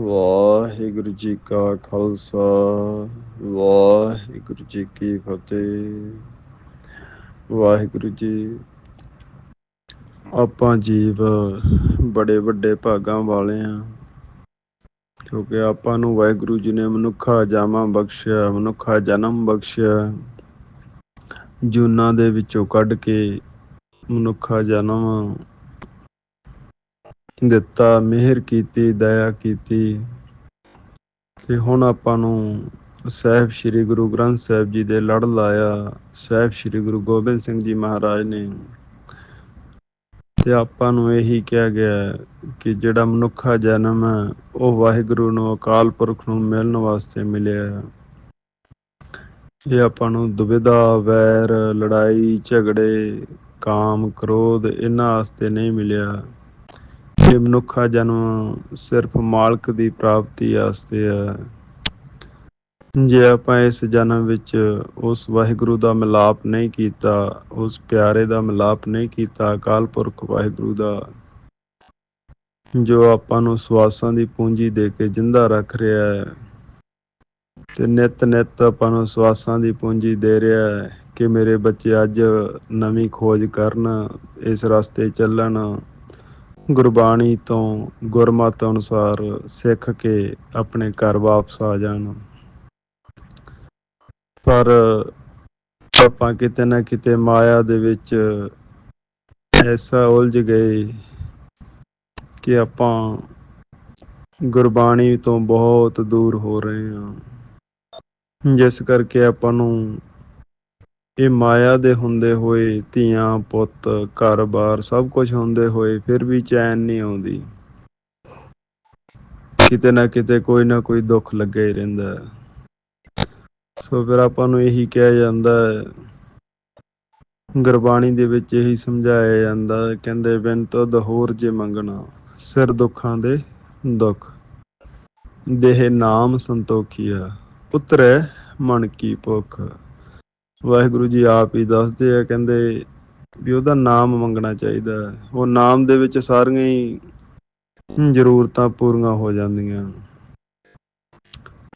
ਵਾਹਿਗੁਰੂ ਜੀ ਕਾ ਖਾਲਸਾ, ਵਾਹਿਗੁਰੂ ਜੀ ਕੀ ਫਤਿਹ। ਵਾਹਿਗੁਰੂ ਜੀ, ਆਪਾਂ ਜੀਵ ਬੜੇ ਵੱਡੇ ਭਾਗਾਂ ਵਾਲੇ ਆ, ਕਿਉਂਕਿ ਆਪਾਂ ਨੂੰ ਵਾਹਿਗੁਰੂ ਜੀ ਨੇ ਮਨੁੱਖਾ ਜਾਮਾ ਬਖਸ਼ਿਆ, ਮਨੁੱਖਾ ਜਨਮ ਬਖਸ਼ਿਆ। ਜੂਨਾਂ ਦੇ ਵਿੱਚੋਂ ਕੱਢ ਕੇ ਮਨੁੱਖਾ ਜਨਮ ਦਿੱਤਾ, ਮਿਹਰ ਕੀਤੀ, ਦਇਆ ਕੀਤੀ। ਤੇ ਹੁਣ ਆਪਾਂ ਨੂੰ ਸਾਹਿਬ ਸ੍ਰੀ ਗੁਰੂ ਗ੍ਰੰਥ ਸਾਹਿਬ ਜੀ ਦੇ ਲੜ ਲਾਇਆ ਸਾਹਿਬ ਸ੍ਰੀ ਗੁਰੂ ਗੋਬਿੰਦ ਸਿੰਘ ਜੀ ਮਹਾਰਾਜ ਨੇ। ਤੇ ਆਪਾਂ ਨੂੰ ਇਹੀ ਕਿਹਾ ਗਿਆ ਕਿ ਜਿਹੜਾ ਮਨੁੱਖਾ ਜਨਮ ਹੈ, ਉਹ ਵਾਹਿਗੁਰੂ ਨੂੰ ਅਕਾਲ ਪੁਰਖ ਨੂੰ ਮਿਲਣ ਵਾਸਤੇ ਮਿਲਿਆ। ਹੈ ਇਹ ਆਪਾਂ ਨੂੰ ਦੁਬਿਧਾ ਵੈਰ, ਲੜਾਈ, ਝਗੜੇ, ਕਾਮ, ਕ੍ਰੋਧ ਇਹਨਾਂ ਵਾਸਤੇ ਨਹੀਂ ਮਿਲਿਆ। ਇਹ ਮਨੁੱਖਾ ਜਨਮ ਸਿਰਫ ਮਾਲਕ ਦੀ ਪ੍ਰਾਪਤੀ ਵਾਸਤੇ ਹੈ ਜੇ ਆਪਾਂ ਇਸ ਜਨਮ ਵਿੱਚ ਉਸ ਵਾਹਿਗੁਰੂ ਦਾ ਮਿਲਾਪ ਨਹੀਂ ਕੀਤਾ, ਉਸ ਪਿਆਰੇ ਦਾ ਮਿਲਾਪ ਨਹੀਂ ਕੀਤਾ, ਅਕਾਲ ਪੁਰਖ ਵਾਹਿਗੁਰੂ ਦਾ, ਜੋ ਆਪਾਂ ਨੂੰ ਸਵਾਸਾਂ ਦੀ ਪੂੰਜੀ ਦੇ ਕੇ ਜਿੰਦਾ ਰੱਖ ਰਿਹਾ ਹੈ, ਤੇ ਨਿਤ ਨਿਤ ਆਪਾਂ ਨੂੰ ਸਵਾਸਾਂ ਦੀ ਪੂੰਜੀ ਦੇ ਰਿਹਾ ਹੈ ਕਿ ਮੇਰੇ ਬੱਚੇ ਅੱਜ ਨਵੀਂ ਖੋਜ ਕਰਨ, ਇਸ ਰਸਤੇ ਚੱਲਣ ਗੁਰਬਾਣੀ ਤੋਂ ਗੁਰਮਤ ਅਨੁਸਾਰ ਸਿੱਖ ਕੇ ਆਪਣੇ ਘਰ ਵਾਪਸ ਆ ਜਾਣ। ਪਰ ਆਪਾਂ ਕਿਤੇ ਨਾ ਕਿਤੇ ਮਾਇਆ ਦੇ ਵਿੱਚ ਐਸਾ ਉਲਝ ਗਏ ਕਿ ਆਪਾਂ ਗੁਰਬਾਣੀ ਤੋਂ ਬਹੁਤ ਦੂਰ ਹੋ ਰਹੇ ਹਾਂ। ਜਿਸ ਕਰਕੇ ਆਪਾਂ ਨੂੰ ਇਹ ਮਾਇਆ ਦੇ ਹੁੰਦੇ ਹੋਏ ਧੀਆਂ, ਪੁੱਤ, ਘਰ-ਬਾਰ ਸਭ ਕੁਝ ਹੁੰਦੇ ਹੋਏ ਫਿਰ ਵੀ ਚੈਨ ਨਹੀਂ ਆਉਂਦੀ। ਕਿਤੇ ਨਾ ਕਿਤੇ ਕੋਈ ਨਾ ਕੋਈ ਦੁੱਖ ਲੱਗਿਆ ਹੀ ਰਹਿੰਦਾ ਸੋ ਫਿਰ ਆਪਾਂ ਨੂੰ ਇਹੀ ਕਿਹਾ ਜਾਂਦਾ ਹੈ। ਗੁਰਬਾਣੀ ਦੇ ਵਿੱਚ ਇਹੀ ਸਮਝਾਇਆ ਜਾਂਦਾ ਹੈ, ਕਹਿੰਦੇ, ਬਿਨ ਤੁਧ ਹੋਰ ਜੇ ਮੰਗਣਾ, ਸਿਰ ਦੁੱਖਾਂ ਦੇ ਦੁੱਖ। ਦੇਹ ਨਾਮ ਸੰਤੋਖੀਆ ਪੁੱਤਰੈ ਮਨ ਕੀ ਭੁੱਖ। ਵਾਹਿਗੁਰੂ ਜੀ ਆਪ ਹੀ ਦੱਸਦੇ ਆ, ਕਹਿੰਦੇ ਵੀ ਉਹਦਾ ਨਾਮ ਮੰਗਣਾ ਚਾਹੀਦਾ ਉਹ ਨਾਮ ਦੇ ਵਿੱਚ ਸਾਰੀਆਂ ਹੀ ਜ਼ਰੂਰਤਾਂ ਪੂਰੀਆਂ ਹੋ ਜਾਂਦੀਆਂ।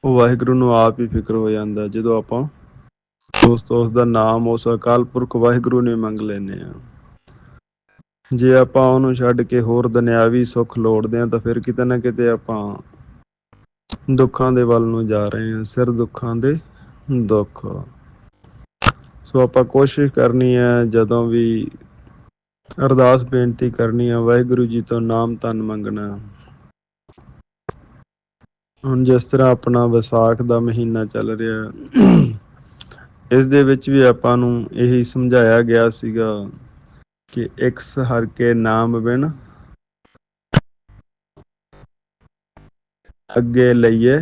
ਉਹ ਵਾਹਿਗੁਰੂ ਨੂੰ ਆਪ ਹੀ ਫਿਕਰ ਹੋ ਜਾਂਦਾ ਜਦੋਂ ਆਪਾਂ ਦੋਸਤੋ ਤੋਂ ਉਸ ਦਾ ਨਾਮ, ਉਸ ਅਕਾਲ ਪੁਰਖ ਵਾਹਿਗੁਰੂ ਨੇ ਮੰਗ ਲੈਨੇ ਆ ਜੇ ਆਪਾਂ ਉਹਨੂੰ ਛੱਡ ਕੇ ਹੋਰ ਦੁਨਿਆਵੀ ਸੁੱਖ ਲੋੜਦੇ ਆ ਤਾਂ ਫਿਰ ਕਿਤੇ ਨਾ ਕਿਤੇ ਆਪਾਂ ਦੁੱਖਾਂ ਦੇ ਵੱਲ ਨੂੰ ਜਾ ਰਹੇ ਹਾਂ, ਸਿਰ ਦੁੱਖਾਂ ਦੇ ਦੁੱਖ। ਸੋ ਆਪਾਂ ਕੋਸ਼ਿਸ਼ ਕਰਨੀ ਹੈ ਜਦੋਂ ਵੀ ਅਰਦਾਸ ਬੇਨਤੀ ਕਰਨੀ ਹੈ, ਵਾਹਿਗੁਰੂ ਜੀ ਤੋਂ ਨਾਮ ਤਨ ਮੰਗਣਾ। ਹੁਣ ਜਿਸ ਤਰ੍ਹਾਂ ਆਪਣਾ ਵਿਸਾਖ ਦਾ ਮਹੀਨਾ ਚੱਲ ਰਿਹਾ, ਇਸ ਦੇ ਵਿੱਚ ਵੀ ਆਪਾਂ ਨੂੰ ਇਹੀ ਸਮਝਾਇਆ ਗਿਆ ਸੀਗਾ ਕਿ ਇੱਕ ਹਰ ਕੇ ਨਾਮ ਬਿਨ ਅੱਗੇ ਲਈਏ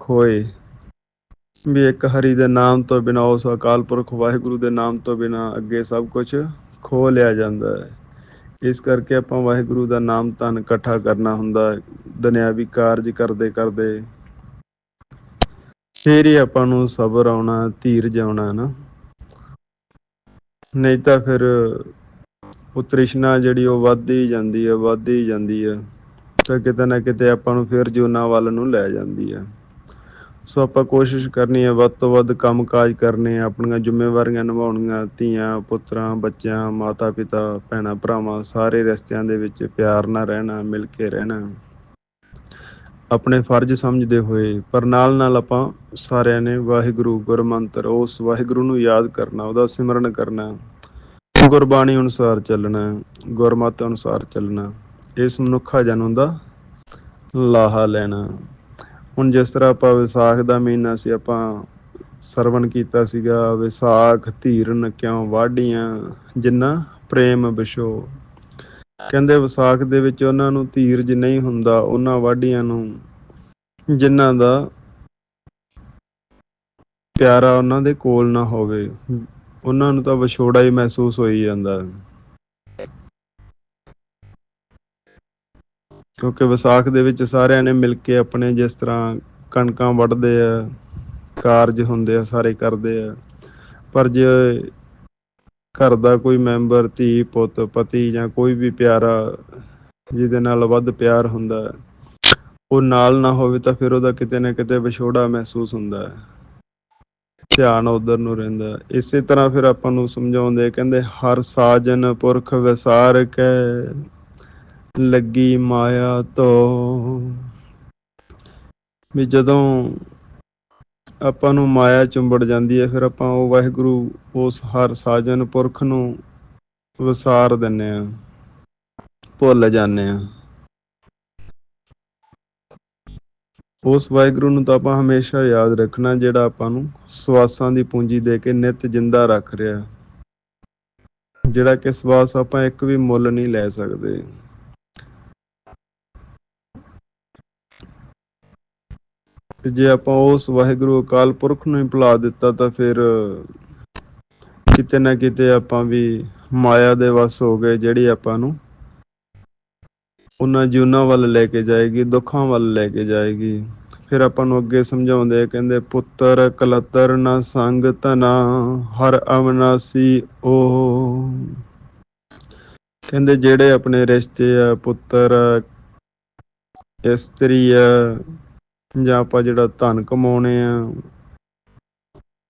ਖੋਏ। ਵੀ ਇੱਕ ਹਰੀ ਦੇ ਨਾਮ ਤੋਂ ਬਿਨਾ, ਉਸ ਅਕਾਲ ਪੁਰਖ ਵਾਹਿਗੁਰੂ ਦੇ ਨਾਮ ਤੋਂ ਬਿਨਾ ਅੱਗੇ ਸਭ ਕੁਝ ਖੋ ਲਿਆ ਜਾਂਦਾ ਹੈ। ਇਸ ਕਰਕੇ ਆਪਾਂ ਵਾਹਿਗੁਰੂ ਦਾ ਨਾਮ ਤਨ ਇਕੱਠਾ ਕਰਨਾ ਹੁੰਦਾ ਹੈ। ਦੁਨਿਆਵੀ ਕਾਰਜ ਕਰਦੇ ਕਰਦੇ ਫੇਰ ਹੀ ਆਪਾਂ ਨੂੰ ਸਬਰ ਆਉਣਾ, ਧੀਰਜ ਆਉਣਾ ਨਾ। ਨਹੀਂ ਤਾਂ ਫਿਰ ਉਹ ਤ੍ਰਿਸ਼ਨਾ ਜਿਹੜੀ ਉਹ ਵੱਧਦੀ ਜਾਂਦੀ ਹੈ, ਵੱਧਦੀ ਜਾਂਦੀ ਹੈ। ਤਾਂ ਕਿਤੇ ਨਾ ਕਿਤੇ ਆਪਾਂ ਨੂੰ ਫਿਰ ਜੂਨਾ ਵੱਲ ਨੂੰ ਲੈ ਜਾਂਦੀ ਹੈ। ਸੋ ਆਪਾਂ ਕੋਸ਼ਿਸ਼ ਕਰਨੀ ਹੈ ਵੱਧ ਤੋਂ ਵੱਧ ਕੰਮਕਾਜ ਕਰਨੇ ਆਪਣੀਆਂ ਜ਼ਿੰਮੇਵਾਰੀਆਂ ਨਿਭਾਉਣੀਆਂ, ਧੀਆਂ, ਪੁੱਤਰਾਂ, ਬੱਚਿਆਂ ਮਾਤਾ ਪਿਤਾ ਭੈਣਾਂ, ਭਰਾਵਾਂ, ਸਾਰੇ ਰਿਸ਼ਤਿਆਂ ਦੇ ਵਿੱਚ ਪਿਆਰ ਨਾਲ ਰਹਿਣਾ, ਮਿਲ ਕੇ ਰਹਿਣਾ। ਆਪਣੇ ਫਰਜ਼ ਸਮਝਦੇ ਹੋਏ, ਪਰ ਨਾਲ ਨਾਲ ਆਪਾਂ ਸਾਰਿਆਂ ਨੇ ਵਾਹਿਗੁਰੂ ਗੁਰਮੰਤਰ, ਉਸ ਵਾਹਿਗੁਰੂ ਨੂੰ ਯਾਦ ਕਰਨਾ, ਉਹਦਾ ਸਿਮਰਨ ਕਰਨਾ, ਗੁਰਬਾਣੀ ਅਨੁਸਾਰ ਚੱਲਣਾ, ਗੁਰਮਤ ਅਨੁਸਾਰ ਚੱਲਣਾ, ਇਸ ਮਨੁੱਖਾ ਜਨਮ ਦਾ ਲਾਹਾ ਲੈਣਾ। ਹੁਣ ਜਿਸ ਤਰ੍ਹਾਂ ਆਪਾਂ ਵਿਸਾਖ ਦਾ ਮਹੀਨਾ ਸੀ, ਆਪਾਂ ਸਰਵਣ ਕੀਤਾ ਸੀਗਾ, ਵਿਸਾਖ ਧੀਰਨ ਕਿਉਂ ਵਾਢੀਆਂ, ਜਿੰਨਾ ਪ੍ਰੇਮ ਵਿਸ਼ੋ ਕਹਿੰਦੇ ਵਿਸਾਖ ਦੇ ਵਿੱਚ ਉਹਨਾਂ ਨੂੰ ਧੀਰਜ ਨਹੀਂ ਹੁੰਦਾ, ਉਹਨਾਂ ਵਾਢੀਆਂ ਨੂੰ ਜਿਨ੍ਹਾਂ ਦਾ ਪਿਆਰਾ ਉਹਨਾਂ ਦੇ ਕੋਲ ਨਾ ਹੋਵੇ। ਉਹਨਾਂ ਨੂੰ ਤਾਂ ਵਿਛੋੜਾ ਹੀ ਮਹਿਸੂਸ ਹੋਈ ਜਾਂਦਾ। ਕਿਉਂਕਿ ਵਿਸਾਖ ਦੇ ਵਿੱਚ ਸਾਰਿਆਂ ਨੇ ਮਿਲ ਕੇ ਆਪਣੇ ਜਿਸ ਤਰ੍ਹਾਂ ਕਣਕਾਂ ਵੱਢਦੇ ਆ, ਕਾਰਜ ਹੁੰਦੇ ਆ, ਸਾਰੇ ਕਰਦੇ ਆ। ਪਰ ਜੇ ਘਰ ਦਾ ਕੋਈ ਮੈਂਬਰ, ਧੀ, ਪੁੱਤ, ਪਤੀ ਜਾਂ ਕੋਈ ਵੀ ਪਿਆਰਾ ਜਿਹਦੇ ਨਾਲ ਵੱਧ ਪਿਆਰ ਹੁੰਦਾ, ਉਹ ਨਾਲ ਨਾ ਹੋਵੇ ਤਾਂ ਫਿਰ ਉਹਦਾ ਕਿਤੇ ਨਾ ਕਿਤੇ ਵਿਛੋੜਾ ਮਹਿਸੂਸ ਹੁੰਦਾ ਹੈ। ਧਿਆਨ ਉਧਰ ਨੂੰ ਰਹਿੰਦਾ ਇਸੇ ਤਰ੍ਹਾਂ ਫਿਰ ਆਪਾਂ ਨੂੰ ਸਮਝਾਉਂਦੇ ਕਹਿੰਦੇ ਹਰ ਸਾਜਨ ਪੁਰਖ ਵਿਸਾਰ ਕੇ ਲੱਗੀ ਮਾਇਆ ਤੋਂ। ਵੀ ਜਦੋਂ ਆਪਾਂ ਨੂੰ ਮਾਇਆ ਚੁੰਬੜ ਜਾਂਦੀ ਹੈ, ਫਿਰ ਆਪਾਂ ਉਹ ਵਾਹਿਗੁਰੂ, ਉਸ ਹਰ ਸਾਜਨ ਪੁਰਖ ਨੂੰ ਵਿਸਾਰ ਦਿੰਨੇ ਆ ਭੁੱਲ ਜਾਂਦੇ ਆ ਉਸ ਵਾਹਿਗੁਰੂ ਨੂੰ ਤਾਂ ਆਪਾਂ ਹਮੇਸ਼ਾ ਯਾਦ ਰੱਖਣਾ, ਜਿਹੜਾ ਆਪਾਂ ਨੂੰ ਸਵਾਸਾਂ ਦੀ ਪੂੰਜੀ ਦੇ ਕੇ ਨਿਤ ਜਿੰਦਾ ਰੱਖ ਰਿਹਾ। ਜਿਹੜਾ ਕਿ ਸਵਾਸ ਆਪਾਂ ਇੱਕ ਵੀ ਮੁੱਲ ਨਹੀਂ ਲੈ ਸਕਦੇ। ਤੇ ਜੇ ਆਪਾਂ ਉਸ ਵਾਹਿਗੁਰੂ ਅਕਾਲ ਪੁਰਖ ਨੂੰ ਹੀ ਭੁਲਾ ਦਿੱਤਾ ਤਾਂ ਫਿਰ ਕਿਤੇ ਨਾ ਕਿਤੇ ਆਪਾਂ ਵੀ ਮਾਇਆ ਦੇ ਵਸ ਹੋ ਗਏ ਜਿਹੜੀ ਆਪਾਂ ਨੂੰ ਉਹਨਾਂ ਜੂਨਾਂ ਵੱਲ ਲੈ ਕੇ ਜਾਏਗੀ ਦੁੱਖਾਂ ਵੱਲ ਲੈ ਕੇ ਜਾਏਗੀ। ਫਿਰ ਆਪਾਂ ਨੂੰ ਅੱਗੇ ਸਮਝਾਉਂਦੇ ਆ ਕਹਿੰਦੇ ਪੁੱਤਰ ਕਲਤਰ ਨਾ ਸੰਗ ਤਨਾ ਹਰ ਅਵਨਾਸੀ ਓ। ਕਹਿੰਦੇ ਜਿਹੜੇ ਆਪਣੇ ਰਿਸ਼ਤੇ ਆ ਪੁੱਤਰ ਆ, ਇਸਤਰੀ ਆ ਜਾਂ ਆਪਾਂ ਜਿਹੜਾ ਧਨ ਕਮਾਉਣੇ ਆ,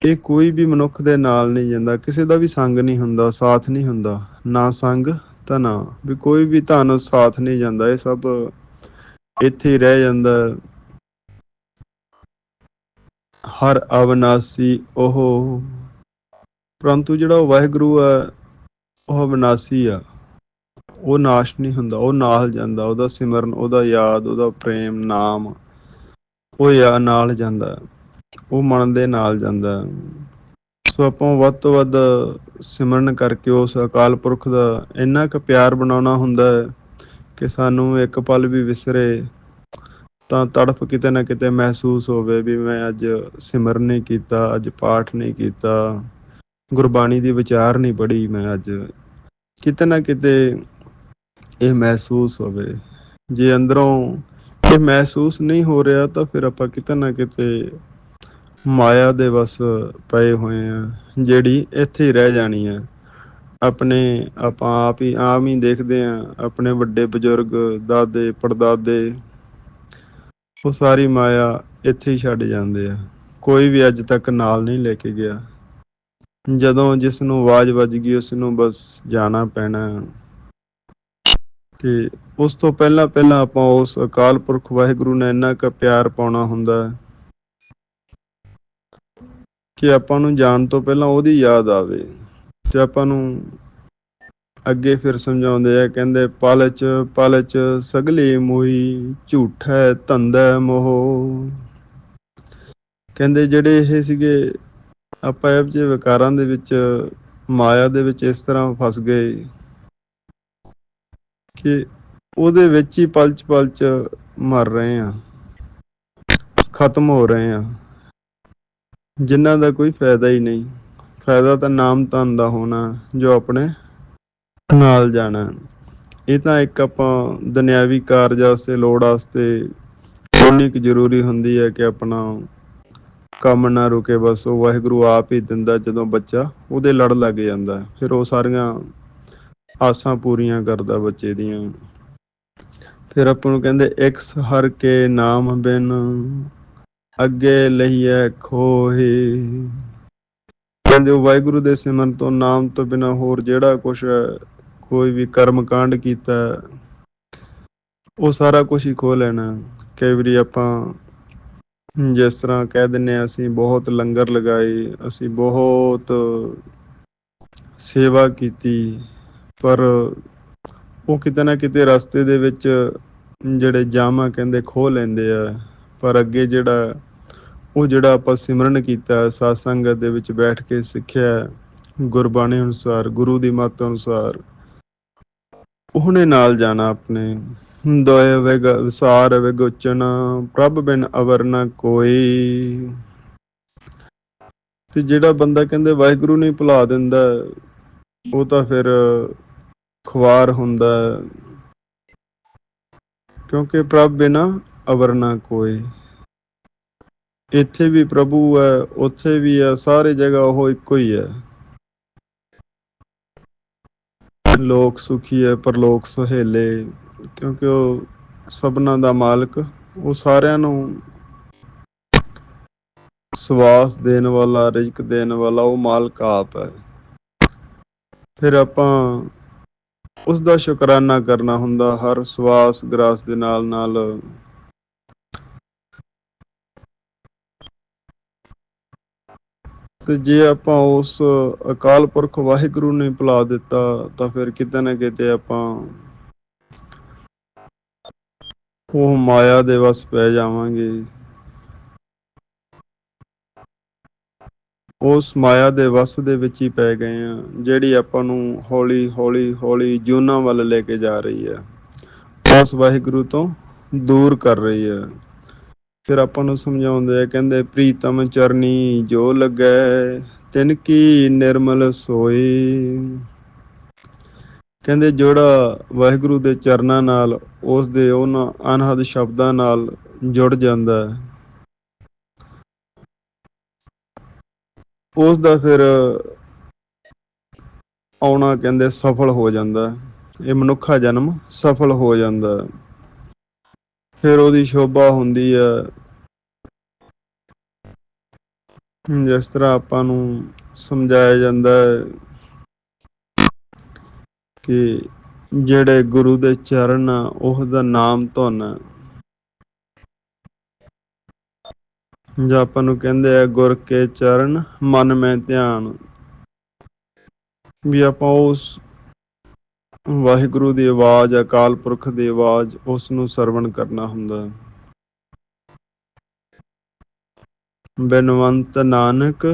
ਇਹ ਕੋਈ ਵੀ ਮਨੁੱਖ ਦੇ ਨਾਲ ਨਹੀਂ ਜਾਂਦਾ, ਕਿਸੇ ਦਾ ਵੀ ਸੰਗ ਨਹੀਂ ਹੁੰਦਾ, ਸਾਥ ਨਹੀਂ ਹੁੰਦਾ, ਨਾ ਸੰਗ ਤਾਂ ਨਾ, ਵੀ ਕੋਈ ਵੀ ਧਨ ਸਾਥ ਨਹੀਂ ਜਾਂਦਾ, ਇਹ ਸਭ ਇੱਥੇ ਹੀ ਰਹਿ ਜਾਂਦਾ। ਹਰ ਅਵਨਾਸੀ ਉਹ, ਪਰੰਤੂ ਜਿਹੜਾ ਵਾਹਿਗੁਰੂ ਆ, ਉਹ ਅਵਨਾਸੀ ਆ। ਉਹ ਨਾਸ਼ ਨਹੀਂ ਹੁੰਦਾ, ਉਹ ਨਾਲ ਜਾਂਦਾ, ਉਹਦਾ ਸਿਮਰਨ, ਉਹਦਾ ਯਾਦ, ਉਹਦਾ ਪ੍ਰੇਮ, ਨਾਮ। ਉਹ ਯਾ ਨਾਲ ਜਾਂਦਾ ਉਹ ਮਨ ਦੇ ਨਾਲ ਜਾਂਦਾ ਸੋ ਆਪਾਂ ਵੱਧ ਤੋਂ ਵੱਧ ਸਿਮਰਨ ਕਰਕੇ ਉਸ ਅਕਾਲ ਪੁਰਖ ਦਾ ਇੰਨਾ ਕੁ ਪਿਆਰ ਬਣਾਉਣਾ ਹੁੰਦਾ ਹੈ ਕਿ ਸਾਨੂੰ ਇੱਕ ਪਲ ਵੀ ਵਿਸਰੇ, ਤਾਂ ਤੜਫ ਕਿਤੇ ਨਾ ਕਿਤੇ ਮਹਿਸੂਸ ਹੋਵੇ ਵੀ ਮੈਂ ਅੱਜ ਸਿਮਰਨ ਨਹੀਂ ਕੀਤਾ, ਅੱਜ ਪਾਠ ਨਹੀਂ ਕੀਤਾ, ਗੁਰਬਾਣੀ ਦੀ ਵਿਚਾਰ ਨਹੀਂ ਪੜ੍ਹੀ ਮੈਂ ਅੱਜ। ਕਿਤੇ ਨਾ ਕਿਤੇ ਇਹ ਮਹਿਸੂਸ ਹੋਵੇ। ਜੇ ਅੰਦਰੋਂ ਇਹ ਮਹਿਸੂਸ ਨਹੀਂ ਹੋ ਰਿਹਾ ਤਾਂ ਫਿਰ ਆਪਾਂ ਕਿਤੇ ਨਾ ਕਿਤੇ ਮਾਇਆ ਦੇ ਵਸ ਪਏ ਹੋਏ ਆ, ਜਿਹੜੀ ਇੱਥੇ ਹੀ ਰਹਿ ਜਾਣੀ ਆ। ਆਪਣੇ ਆਪਾਂ ਆਪ ਹੀ ਆਮ ਹੀ ਦੇਖਦੇ ਆ, ਆਪਣੇ ਵੱਡੇ ਬਜ਼ੁਰਗ, ਦਾਦੇ, ਪੜਦਾਦੇ, ਉਹ ਸਾਰੀ ਮਾਇਆ ਇੱਥੇ ਹੀ ਛੱਡ ਜਾਂਦੇ ਆ। ਕੋਈ ਵੀ ਅੱਜ ਤੱਕ ਨਾਲ ਨਹੀਂ ਲੈ ਕੇ ਗਿਆ। ਜਦੋਂ ਜਿਸ ਨੂੰ ਆਵਾਜ਼ ਵੱਜ ਗਈ ਉਸ ਨੂੰ ਬਸ ਜਾਣਾ ਪੈਣਾ। ਤੇ ਉਸ ਤੋਂ ਪਹਿਲਾਂ ਪਹਿਲਾਂ ਆਪਾਂ ਉਸ ਅਕਾਲ ਪੁਰਖ ਵਾਹਿਗੁਰੂ ਨੇ ਇੰਨਾ ਕੁ ਪਿਆਰ ਪਾਉਣਾ ਹੁੰਦਾ ਹੈ ਕਿ ਆਪਾਂ ਨੂੰ ਜਾਣ ਤੋਂ ਪਹਿਲਾਂ ਉਹਦੀ ਯਾਦ ਆਵੇ ਤੇ ਆਪਾਂ ਨੂੰ ਅੱਗੇ ਫਿਰ ਸਮਝਾਉਂਦੇ ਆ, ਕਹਿੰਦੇ ਪਲਚ ਪਲਚ ਸਗਲੀ ਮੋਈ ਝੂਠੈ ਧੰਦਾ ਮੋਹ। ਕਹਿੰਦੇ ਜਿਹੜੇ ਇਹ ਸੀਗੇ, ਆਪਾਂ ਇਹ ਜਿਹੇ ਵਿਕਾਰਾਂ ਦੇ ਵਿੱਚ, ਮਾਇਆ ਦੇ ਵਿੱਚ ਇਸ ਤਰ੍ਹਾਂ ਫਸ ਗਏ। ਕਿ ਉਹਦੇ ਵਿੱਚ ਹੀ ਪਲਚ ਪਲਚ ਮਰ ਰਹੇ ਆ। ਖਤਮ ਹੋ ਰਹੇ ਆ। ਜਿਨ੍ਹਾਂ ਦਾ ਕੋਈ ਫਾਇਦਾ ਹੀ ਨਹੀਂ। ਫਾਇਦਾ ਤਾਂ ਨਾਮ ਧਨ ਦਾ ਹੋਣਾ, ਜੋ ਆਪਣੇ ਨਾਲ ਜਾਣਾ। ਇਹ ਤਾਂ ਇੱਕ ਆਪਾਂ ਦੁਨਿਆਵੀ ਕਾਰਜ ਵਾਸਤੇ, ਲੋੜ ਵਾਸਤੇ ਉਨੀ ਕੁ ਜ਼ਰੂਰੀ ਹੁੰਦੀ ਹੈ ਕਿ ਆਪਣਾ ਕੰਮ ਨਾ ਰੁਕੇ। ਬਸ ਉਹ ਵਾਹਿਗੁਰੂ ਆਪ ਹੀ ਦਿੰਦਾ, ਜਦੋਂ ਬੱਚਾ ਉਹਦੇ ਲੜ ਲੱਗ ਜਾਂਦਾ। ਫਿਰ ਉਹ ਸਾਰੀਆਂ ਆਸਾਂ ਪੂਰੀਆਂ ਕਰਦਾ ਬੱਚੇ ਦੀਆਂ। ਫਿਰ ਆਪਾਂ ਨੂੰ ਕਹਿੰਦੇ, ਇਕਸ ਹਰ ਕੇ ਨਾਮ ਬਿਨ, ਅੱਗੇ ਲਈਐ ਖੋਹੇ। ਕਹਿੰਦੇ, ਉਹ ਵਾਹਿਗੁਰੂ ਦੇ ਸਿਮਰਨ ਤੋਂ ਨਾਮ ਤੋਂ ਬਿਨਾ ਹੋਰ ਜਿਹੜਾ ਕੁਛ ਕੋਈ ਵੀ ਕਰਮ ਕਾਂਡ ਕੀਤਾ ਉਹ ਸਾਰਾ ਕੁਝ ਹੀ ਖੋ ਲੈਣਾ ਕਈ ਵਾਰੀ ਆਪਾਂ ਜਿਸ ਤਰ੍ਹਾਂ ਕਹਿ ਦਿੰਨੇ ਆ ਅਸੀਂ ਬਹੁਤ ਲੰਗਰ ਲਗਾਏ, ਅਸੀਂ ਬਹੁਤ ਸੇਵਾ ਕੀਤੀ। ਪਰ ਉਹ ਕਿਤੇ ਨਾ ਕਿਤੇ ਰਸਤੇ ਦੇ ਵਿੱਚ ਜਿਹੜੇ ਜਾਮਾ ਕਹਿੰਦੇ ਖੋ ਲੈਂਦੇ ਆ, ਪਰ ਅੱਗੇ ਜਿਹੜਾ ਉਹ ਜਿਹੜਾ ਆਪਾਂ ਸਿਮਰਨ ਕੀਤਾ, ਸਾਧ ਸੰਗਤ ਦੇ ਵਿੱਚ ਬੈਠ ਕੇ ਸਿੱਖਿਆ ਗੁਰਬਾਣੀ ਅਨੁਸਾਰ, ਗੁਰੂ ਦੀ ਮੱਤ ਅਨੁਸਾਰ, ਉਹਨੇ ਨਾਲ ਜਾਣਾ ਆਪਣੇ। ਦੋਇ ਵਿਗ, ਵਿਸਾਰ ਵਿਗੋਚਨ ਪ੍ਰਭ ਬਿਨ ਅਵਰ ਨ ਕੋਈ। ਤੇ ਜਿਹੜਾ ਬੰਦਾ ਕਹਿੰਦੇ ਵਾਹਿਗੁਰੂ ਨਹੀਂ ਭੁਲਾ ਦਿੰਦਾ, ਉਹ ਤਾਂ ਫਿਰ ਖੁਆਰ ਹੁੰਦਾ ਕਿਉਂਕਿ ਪ੍ਰਭ ਬਿਨਾ ਅਵਰ ਨ ਕੋਈ। ਇੱਥੇ ਵੀ ਪ੍ਰਭੂ ਹੈ, ਉੱਥੇ ਵੀ ਹੈ, ਸਾਰੇ ਜਗ੍ਹਾ ਉਹ ਇੱਕੋ ਹੀ ਹੈ। ਲੋਕ ਸੁਖੀ ਹੈ, ਪਰਲੋਕ ਸੁਹੇਲੇ, ਕਿਉਂਕਿ ਉਹ ਸਭਨਾ ਦਾ ਮਾਲਕ, ਉਹ ਸਾਰਿਆਂ ਨੂੰ ਸਵਾਸ ਦੇਣ ਵਾਲਾ, ਰਿਜ਼ਕ ਦੇਣ ਵਾਲਾ, ਉਹ ਮਾਲਕ ਆਪ ਹੈ। ਫਿਰ ਆਪਾਂ ਉਸ ਦਾ ਸ਼ੁਕਰਾਨਾ ਕਰਨਾ ਹੁੰਦਾ, ਹਰ ਸਵਾਸ ਗ੍ਰਾਸ ਦੇ ਨਾਲ ਨਾਲ। ਤੇ ਜੇ ਆਪਾਂ ਉਸ ਅਕਾਲ ਪੁਰਖ ਵਾਹਿਗੁਰੂ ਨੇ ਭੁਲਾ ਦਿੱਤਾ, ਤਾਂ ਫਿਰ ਕਿਤੇ ਨਾ ਕਿਤੇ ਆਪਾਂ ਉਹ ਮਾਇਆ ਦੇ ਵਸ ਪੈ ਜਾਵਾਂਗੇ। ਉਸ ਮਾਇਆ ਦੇ ਵਸ ਦੇ ਵਿੱਚ ਹੀ ਪੈ ਗਏ ਆ ਜਿਹੜੀ ਆਪਾਂ ਨੂੰ ਹੌਲੀ ਹੌਲੀ ਹੌਲੀ ਜੂਨਾਂ ਵੱਲ ਲੈ ਕੇ ਜਾ ਰਹੀ ਹੈ। ਉਸ ਵਾਹਿਗੁਰੂ ਤੋਂ ਦੂਰ ਕਰ ਰਹੀ ਹੈ। ਫਿਰ ਆਪਾਂ ਨੂੰ ਸਮਝਾਉਂਦੇ ਆ, ਕਹਿੰਦੇ, ਪ੍ਰੀਤਮ ਚਰਨੀ ਜੋ ਲੱਗੈ, ਤਿਨ ਕੀ ਨਿਰਮਲ ਸੋਈ। ਕਹਿੰਦੇ, ਜਿਹੜਾ ਵਾਹਿਗੁਰੂ ਦੇ ਚਰਨਾਂ ਨਾਲ, ਉਸ ਦੇ ਉਹਨਾਂ ਅਨਹਦ ਸ਼ਬਦਾਂ ਨਾਲ ਜੁੜ ਜਾਂਦਾ ਹੈ। ਉਸ ਦਾ ਫਿਰ ਆਉਣਾ ਕਹਿੰਦੇ ਸਫਲ ਹੋ ਜਾਂਦਾ ਇਹ ਮਨੁੱਖਾ ਜਨਮ ਸਫਲ ਹੋ ਜਾਂਦਾ ਹੈ। ਫਿਰ ਉਹਦੀ ਸ਼ੋਭਾ ਹੁੰਦੀ ਹੈ। ਜਿਸ ਤਰ੍ਹਾਂ ਆਪਾਂ ਨੂੰ ਸਮਝਾਇਆ ਜਾਂਦਾ ਹੈ ਕਿ ਜਿਹੜੇ ਗੁਰੂ ਦੇ ਚਰਨ ਆ, ਉਹਦਾ ਨਾਮ ਧੁਨ ਜਾਂ ਆਪਾਂ ਨੂੰ ਕਹਿੰਦੇ ਆ ਗੁਰ ਕੇ ਚਰਨ, ਮਨ ਮੈਂ ਧਿਆਨ। ਵੀ ਆਪਾਂ ਉਸ ਵਾਹਿਗੁਰੂ ਦੀ ਆਵਾਜ਼, ਅਕਾਲ ਪੁਰਖ ਦੀ ਆਵਾਜ਼, ਉਸ ਨੂੰ ਸਰਵਣ ਕਰਨਾ ਹੁੰਦਾ ਹੈ। ਬਿਨਵੰਤ ਨਾਨਕ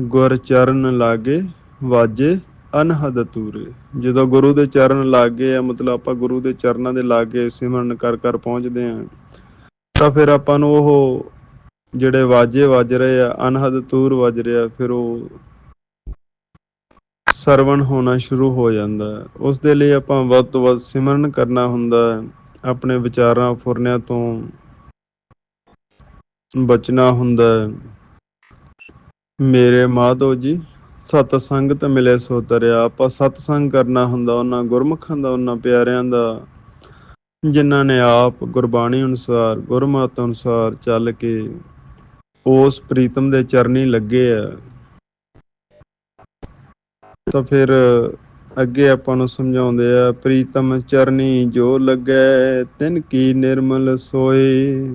ਗੁਰ ਚਰਨ ਲਾਗੇ ਵਾਜੇ, ਅਨਹਦ ਤੂਰੇ। ਜਦੋਂ ਗੁਰੂ ਦੇ ਚਰਨ ਲਾਗੇ ਆ, ਮਤਲਬ ਆਪਾਂ ਗੁਰੂ ਦੇ ਚਰਨਾਂ ਦੇ ਲਾਗੇ ਸਿਮਰਨ ਕਰ ਕਰ ਪਹੁੰਚਦੇ ਆ ਤਾਂ ਫਿਰ ਆਪਾਂ ਨੂੰ ਉਹ ਜਿਹੜੇ ਵਾਜੇ ਵੱਜ ਰਹੇ ਆ ਅਨਹਦ ਤੂਰ ਵੱਜ ਰਿਹਾ, ਫਿਰ ਉਹ ਸਰਵਣ ਹੋਣਾ ਸ਼ੁਰੂ ਹੋ ਜਾਂਦਾ ਹੈ। ਉਸ ਦੇ ਲਈ ਆਪਾਂ ਵੱਧ ਤੋਂ ਵੱਧ ਸਿਮਰਨ ਕਰਨਾ ਹੁੰਦਾ ਹੈ, ਆਪਣੇ ਵਿਚਾਰਾਂ ਫੁਰਨਿਆਂ ਤੋਂ ਬਚਣਾ ਹੁੰਦਾ ਹੈ। ਮੇਰੇ ਮਾਧੋ ਜੀ, ਸਤ ਸੰਗਤ ਮਿਲੇ ਸੋ ਤਰਿਆ, ਆਪਾਂ ਸਤ ਸੰਗ ਕਰਨਾ ਹੁੰਦਾ, ਉਹਨਾਂ ਗੁਰਮੁਖਾਂ ਦਾ, ਉਹਨਾਂ ਪਿਆਰਿਆਂ ਦਾ, ਜਿਨ੍ਹਾਂ ਨੇ ਆਪ ਗੁਰਬਾਣੀ ਅਨੁਸਾਰ, ਗੁਰਮਤ ਅਨੁਸਾਰ ਚੱਲ ਕੇ ਉਸ ਪ੍ਰੀਤਮ ਦੇ ਚਰਨੀ ਲੱਗੇ ਆ। ਤਾਂ ਫਿਰ ਅੱਗੇ ਆਪਾਂ ਨੂੰ ਸਮਝਾਉਂਦੇ ਆ, ਪ੍ਰੀਤਮ ਚਰਨੀ ਜੋ ਲੱਗੈ, ਤਿਨ ਕੀ ਨਿਰਮਲ ਸੋਏ।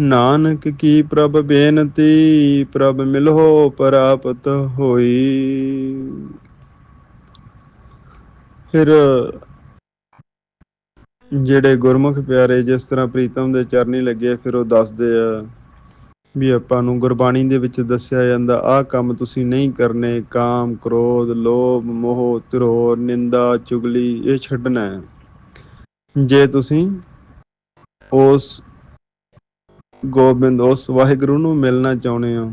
ਨਾਨਕ ਕੀ ਪ੍ਰਭ ਬੇਨਤੀ, ਪ੍ਰਭ ਮਿਲੋ ਪ੍ਰਾਪਤ ਹੋਈ। ਫਿਰ ਜਿਹੜੇ ਗੁਰਮੁਖ ਪਿਆਰੇ ਜਿਸ ਤਰ੍ਹਾਂ ਪ੍ਰੀਤਮ ਦੇ ਚਰਨੀ ਲੱਗੇ ਫਿਰ ਉਹ ਦੱਸਦੇ ਆ ਵੀ ਆਪਾਂ ਨੂੰ ਗੁਰਬਾਣੀ ਦੇ ਵਿੱਚ ਦੱਸਿਆ ਜਾਂਦਾ, ਆਹ ਕੰਮ ਤੁਸੀਂ ਨਹੀਂ ਕਰਨੇ, ਕਾਮ, ਕ੍ਰੋਧ, ਲੋਭ, ਮੋਹ ਧਰੋਰ ਨਿੰਦਾ, ਚੁਗਲੀ, ਇਹ ਛੱਡਣਾ ਹੈ। ਜੇ ਤੁਸੀਂ ਉਸ ਗੋਬਿੰਦ, ਉਸ ਵਾਹਿਗੁਰੂ ਨੂੰ ਮਿਲਣਾ ਚਾਹੁੰਦੇ ਹੋ,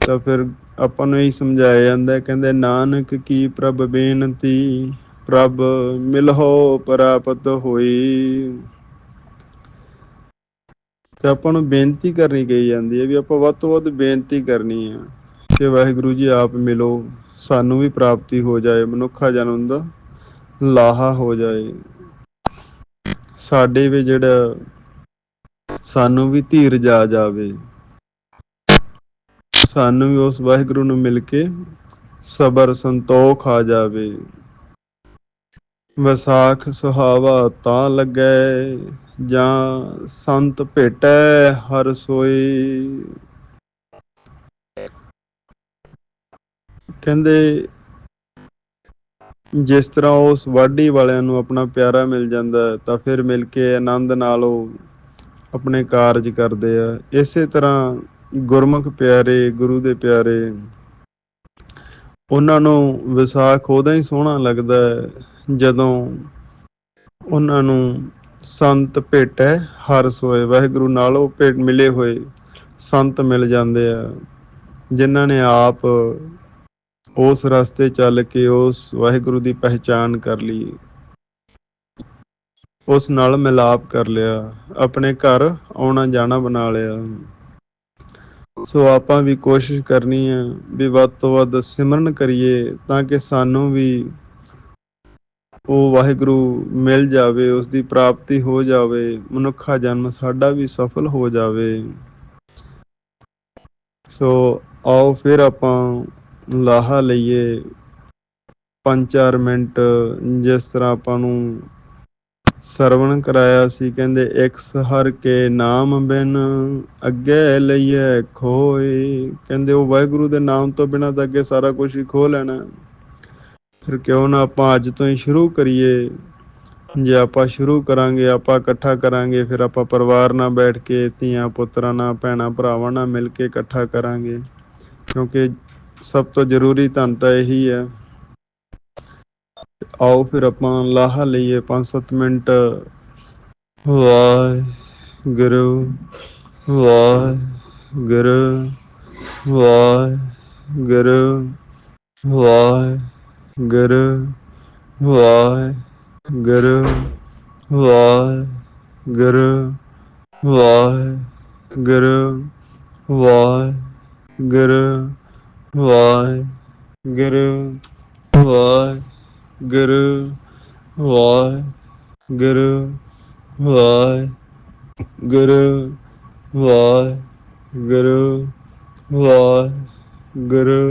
ਤਾਂ ਫਿਰ ਆਪਾਂ ਨੂੰ ਇਹ ਸਮਝਾਇਆ ਜਾਂਦਾ ਕਹਿੰਦੇ ਨਾਨਕ ਕੀ ਪ੍ਰਭ ਬੇਨਤੀ, ਪ੍ਰਭ ਮਿਲਹੋ ਪ੍ਰਾਪਤ ਹੋਈ। ਤੇ ਆਪਾਂ ਨੂੰ ਬੇਨਤੀ ਕਰਨੀ ਕਹੀ ਜਾਂਦੀ ਹੈ ਵੀ ਆਪਾਂ ਵੱਧ ਤੋਂ ਵੱਧ ਬੇਨਤੀ ਕਰਨੀ ਆ ਕਿ ਵਾਹਿਗੁਰੂ ਜੀ ਆਪ ਮਿਲੋ, ਸਾਨੂੰ ਵੀ ਪ੍ਰਾਪਤੀ ਹੋ ਜਾਏ, ਮਨੁੱਖਾ ਜਨਮ ਦਾ ਲਾਹਾ ਹੋ ਜਾਏ। ਸਾਡੇ ਵੀ ਜਿਹੜਾ ਸਾਨੂੰ ਵੀ ਧੀਰਜ ਆ ਜਾਵੇ। ਸਾਨੂੰ ਵੀ ਉਸ ਵਾਹਿਗੁਰੂ ਨੂੰ ਮਿਲ ਕੇ ਸਬਰ ਸੰਤੋਖ ਆ ਜਾਵੇ। ਵਿਸਾਖ ਸੁਹਾਵਾ ਤਾਂ ਲੱਗੈ। ਜਾਂ ਸੰਤ ਭੇਟੈ ਹਰ ਸੋਈ। ਕਹਿੰਦੇ, ਜਿਸ ਤਰ੍ਹਾਂ ਉਸ ਵਾਢੀ ਵਾਲਿਆਂ ਨੂੰ ਆਪਣਾ ਪਿਆਰਾ ਮਿਲ ਜਾਂਦਾ ਤਾਂ ਫਿਰ ਮਿਲ ਕੇ ਆਨੰਦ ਨਾਲ ਉਹ ਆਪਣੇ ਕਾਰਜ ਕਰਦੇ ਆ। ਇਸੇ ਤਰ੍ਹਾਂ ਗੁਰਮੁਖ ਪਿਆਰੇ, ਗੁਰੂ ਦੇ ਪਿਆਰੇ, ਉਹਨਾਂ ਨੂੰ ਵਿਸਾਖ ਉਹਦਾ ਹੀ ਸੋਹਣਾ ਲੱਗਦਾ ਹੈ, ਜਦੋਂ ਉਹਨਾਂ ਨੂੰ ਸੰਤ ਭੇਟੈ, ਹਰ ਸੋਏ। ਵਾਹਿਗੁਰੂ ਨਾਲ ਉਹ ਭੇਟ ਮਿਲੇ ਹੋਏ ਸੰਤ ਮਿਲ ਜਾਂਦੇ ਆ, ਜਿਨ੍ਹਾਂ ਨੇ ਆਪ ਉਸ ਰਸਤੇ ਚੱਲ ਕੇ ਉਸ ਵਾਹਿਗੁਰੂ ਦੀ ਪਹਿਚਾਨ ਕਰ ਲਈ। ਉਸ ਨਾਲ ਮਿਲਾਪ ਕਰ ਲਿਆ, ਆਪਣੇ ਘਰ ਆਉਣਾ ਜਾਣਾ ਬਣਾ ਲਿਆ। ਸੋ ਆਪਾਂ ਵੀ ਕੋਸ਼ਿਸ਼ ਕਰਨੀ ਹੈ ਵੀ ਵੱਧ ਤੋਂ ਵੱਧ ਸਿਮਰਨ ਕਰੀਏ, ਤਾਂ ਕਿ ਸਾਨੂੰ ਵੀ ਉਹ ਵਾਹਿਗੁਰੂ ਮਿਲ ਜਾਵੇ, ਉਸਦੀ ਪ੍ਰਾਪਤੀ ਹੋ ਜਾਵੇ, ਮਨੁੱਖਾ ਜਨਮ ਸਾਡਾ ਵੀ ਸਫਲ ਹੋ ਜਾਵੇ। ਸੋ ਆਓ ਫਿਰ ਆਪਾਂ ਲਾਹਾ ਲਈਏ। ਪੰਜ ਚਾਰ ਮਿੰਟ ਜਿਸ ਤਰ੍ਹਾਂ ਆਪਾਂ ਨੂੰ ਸਰਵਣ ਕਰਾਇਆ ਸੀ, ਕਹਿੰਦੇ ਇੱਕ ਹਰ ਕੇ ਨਾਮ ਬਿਨ, ਅੱਗੇ ਲਈਏ ਖੋਏ। ਕਹਿੰਦੇ, ਉਹ ਵਾਹਿਗੁਰੂ ਦੇ ਨਾਮ ਤੋਂ ਬਿਨਾਂ ਤਾਂ ਅੱਗੇ ਸਾਰਾ ਕੁਝ ਹੀ ਖੋ ਲੈਣਾ ਫਿਰ ਕਿਉਂ ਨਾ ਆਪਾਂ ਅੱਜ ਤੋਂ ਹੀ ਸ਼ੁਰੂ ਕਰੀਏ? ਜੇ ਆਪਾਂ ਸ਼ੁਰੂ ਕਰਾਂਗੇ, ਆਪਾਂ ਇਕੱਠਾ ਕਰਾਂਗੇ, ਫਿਰ ਆਪਾਂ ਪਰਿਵਾਰ ਨਾਲ ਬੈਠ ਕੇ, ਧੀਆਂ, ਪੁੱਤਰਾਂ ਨਾਲ, ਭੈਣਾਂ, ਭਰਾਵਾਂ ਨਾਲ ਮਿਲ ਕੇ ਇਕੱਠਾ ਕਰਾਂਗੇ। ਕਿਉਂਕਿ ਸਭ ਤੋਂ ਜ਼ਰੂਰੀ ਧਨ ਤਾਂ ਇਹੀ ਹੈ। ਆਓ ਫਿਰ ਆਪਾਂ ਲਾਹਾ ਲਈਏ 5-7 ਮਿੰਟ। ਵਾਹਿਗੁਰੂ ਵਾਹਿਗੁਰੂ ਵਾਹਿਗੁਰੂ ਵਾਹਿਗੁਰੂ। ਵਾਹਿਗੁਰੂ ਵਾਹਿਗੁਰੂ ਵਾਹਿਗੁਰੂ ਵਾਹਿਗੁਰੂ ਵਾਹਿਗੁਰੂ ਵਾਹਿਗੁਰੂ ਵਾਹਿਗੁਰੂ ਵਾਹਿਗੁਰੂ ਵਾਹਿਗੁਰੂ ਵਾਹਿਗੁਰੂ ਵਾਹਿਗੁਰੂ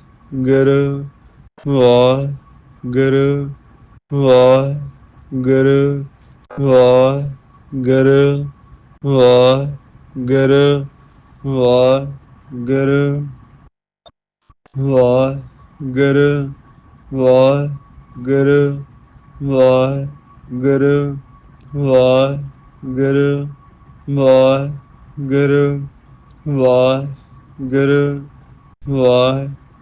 ਗਰ ਵਾ ਗੁਰ ਵਾ ਗੁਰ ਵਾ ਗੁਰ ਵਾ ਗੁਰ ਵਾ ਗੁਰ ਵਾ ਗੁਰ ਵਾ ਗੁਰ ਵਾ ਗੁਰ ਵਾ ਗੁਰ ਵਾ ਗੁਰ ਵਾ ਗੁਰ ਵਾ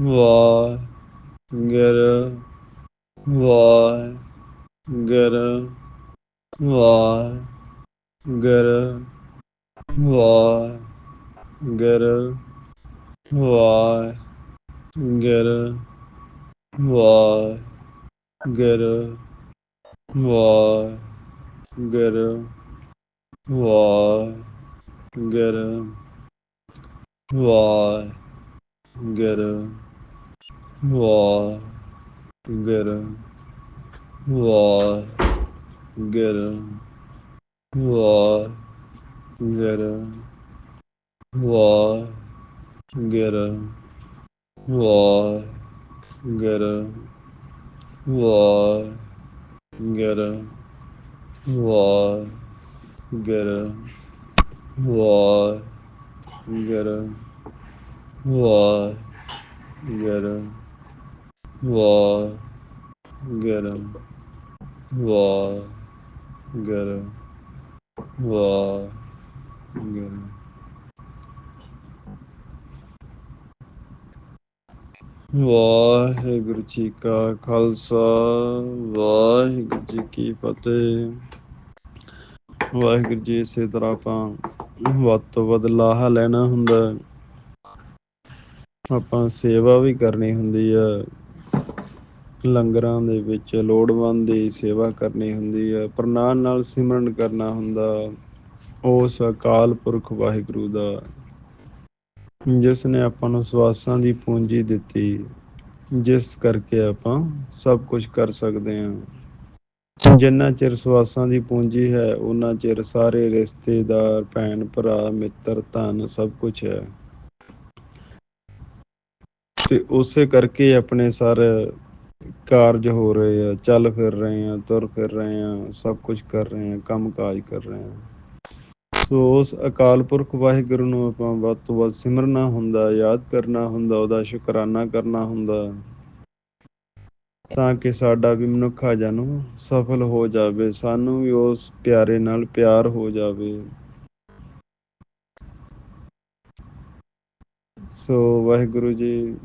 Why? Get up. Why? Get up. Why? Get up. Why? Get up. Why? Get up. Why? Get up. Why? Get up. Why? Get up. Why? Get up. 我，get a，我，get a，我，get a，我，get a，我，get a，我，get a，我，get a，我，get a，我，get a。ਵਾਹਿਗੁਰੂ Waheguru Waheguru Waheguru Waheguru Waheguru Waheguru ji ਕਾ ਖਾਲਸਾ ਵਾਹਿਗੁਰੂ ਜੀ ਕੀ ਫਤਿਹ ਵਾਹਿਗੁਰੂ ਜੀ ਇਸੇ ਤਰ੍ਹਾਂ ਆਪਾਂ ਵੱਧ ਤੋਂ ਵੱਧ ਲਾਹਾ ਲੈਣਾ ਹੁੰਦਾ ਆਪਾਂ ਸੇਵਾ ਵੀ ਕਰਨੀ ਹੁੰਦੀ ਆ ਲੰਗਰਾਂ ਦੇ ਵਿੱਚ ਲੋੜਵੰਦ ਦੀ ਸੇਵਾ ਕਰਨੀ ਹੁੰਦੀ ਹੈ ਪਰ ਨਾਲ ਸਿਮਰਨ ਕਰਨਾ ਹੁੰਦਾ, ਉਸ ਅਕਾਲ ਪੁਰਖ ਵਾਹਿਗੁਰੂ ਦਾ, ਜਿਸ ਨੇ ਆਪਾਂ ਨੂੰ ਸਵਾਸਾਂ ਦੀ ਪੂੰਜੀ ਦਿੱਤੀ, ਜਿਸ ਕਰਕੇ ਆਪਾਂ ਸਭ ਕੁਝ ਕਰ ਸਕਦੇ ਹਾਂ। ਜਿੰਨਾ ਚਿਰ ਸਵਾਸਾਂ ਦੀ ਪੂੰਜੀ ਹੈ ਉਹਨਾਂ ਚਿਰ ਸਾਰੇ ਰਿਸ਼ਤੇਦਾਰ, ਭੈਣ ਭਰਾ, ਮਿੱਤਰ, ਧਨ ਸਭ ਕੁਝ ਹੈ। ਤੇ ਉਸੇ ਕਰਕੇ ਆਪਣੇ ਸਾਰੇ ਕਾਰਜ ਹੋ ਰਹੇ ਆ, ਚੱਲ ਫਿਰ ਰਹੇ ਆ, ਤੁਰ ਫਿਰ ਰਹੇ ਆ, ਸਭ ਕੁਝ ਕਰ ਰਹੇ ਆ ਕੰਮ ਕਾਜ ਕਰ ਰਹੇ ਆ। ਸੋ ਉਸ ਅਕਾਲ ਪੁਰਖ ਵਾਹਿਗੁਰੂ ਨੂੰ ਆਪਾਂ ਵੱਧ ਤੋਂ ਵੱਧ ਸਿਮਰਨਾ ਹੁੰਦਾ, ਯਾਦ ਕਰਨਾ ਹੁੰਦਾ, ਉਹਦਾ ਸ਼ੁਕਰਾਨਾ ਕਰਨਾ ਹੁੰਦਾ, ਤਾਂ ਕਿ ਸਾਡਾ ਵੀ ਮਨੁੱਖ ਆ ਜਨਮ ਸਫਲ ਹੋ ਜਾਵੇ, ਸਾਨੂੰ ਵੀ ਉਸ ਪਿਆਰੇ ਨਾਲ ਪਿਆਰ ਹੋ ਜਾਵੇ। ਸੋ ਵਾਹਿਗੁਰੂ ਜੀ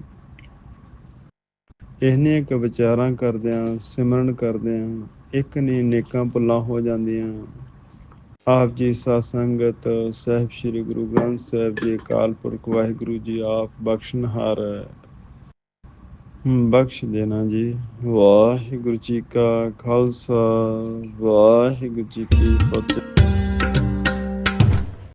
ਇਹਨੇ ਇੱਕ ਵਿਚਾਰਾਂ ਕਰਦਿਆਂ, ਸਿਮਰਨ ਕਰਦਿਆਂ, ਇੱਕ ਨਹੀਂ ਨੇਕਾਂ ਭੁੱਲਾਂ ਹੋ ਜਾਂਦੀਆਂ। ਆਪ ਜੀ ਸਾਧ ਸੰਗਤ ਸਹਿਬ ਸ੍ਰੀ ਗੁਰੂ ਗ੍ਰੰਥ ਸਾਹਿਬ ਜੀ, ਅਕਾਲ ਪੁਰਖ ਵਾਹਿਗੁਰੂ ਜੀ, ਆਪ ਬਖਸ਼ਣਹਾਰ ਹੈ ਬਖਸ਼ ਦੇਣਾ ਜੀ। ਵਾਹਿਗੁਰੂ ਜੀ ਕਾ ਖਾਲਸਾ, ਵਾਹਿਗੁਰੂ ਜੀ ਕੀ ਫਤਿਹ।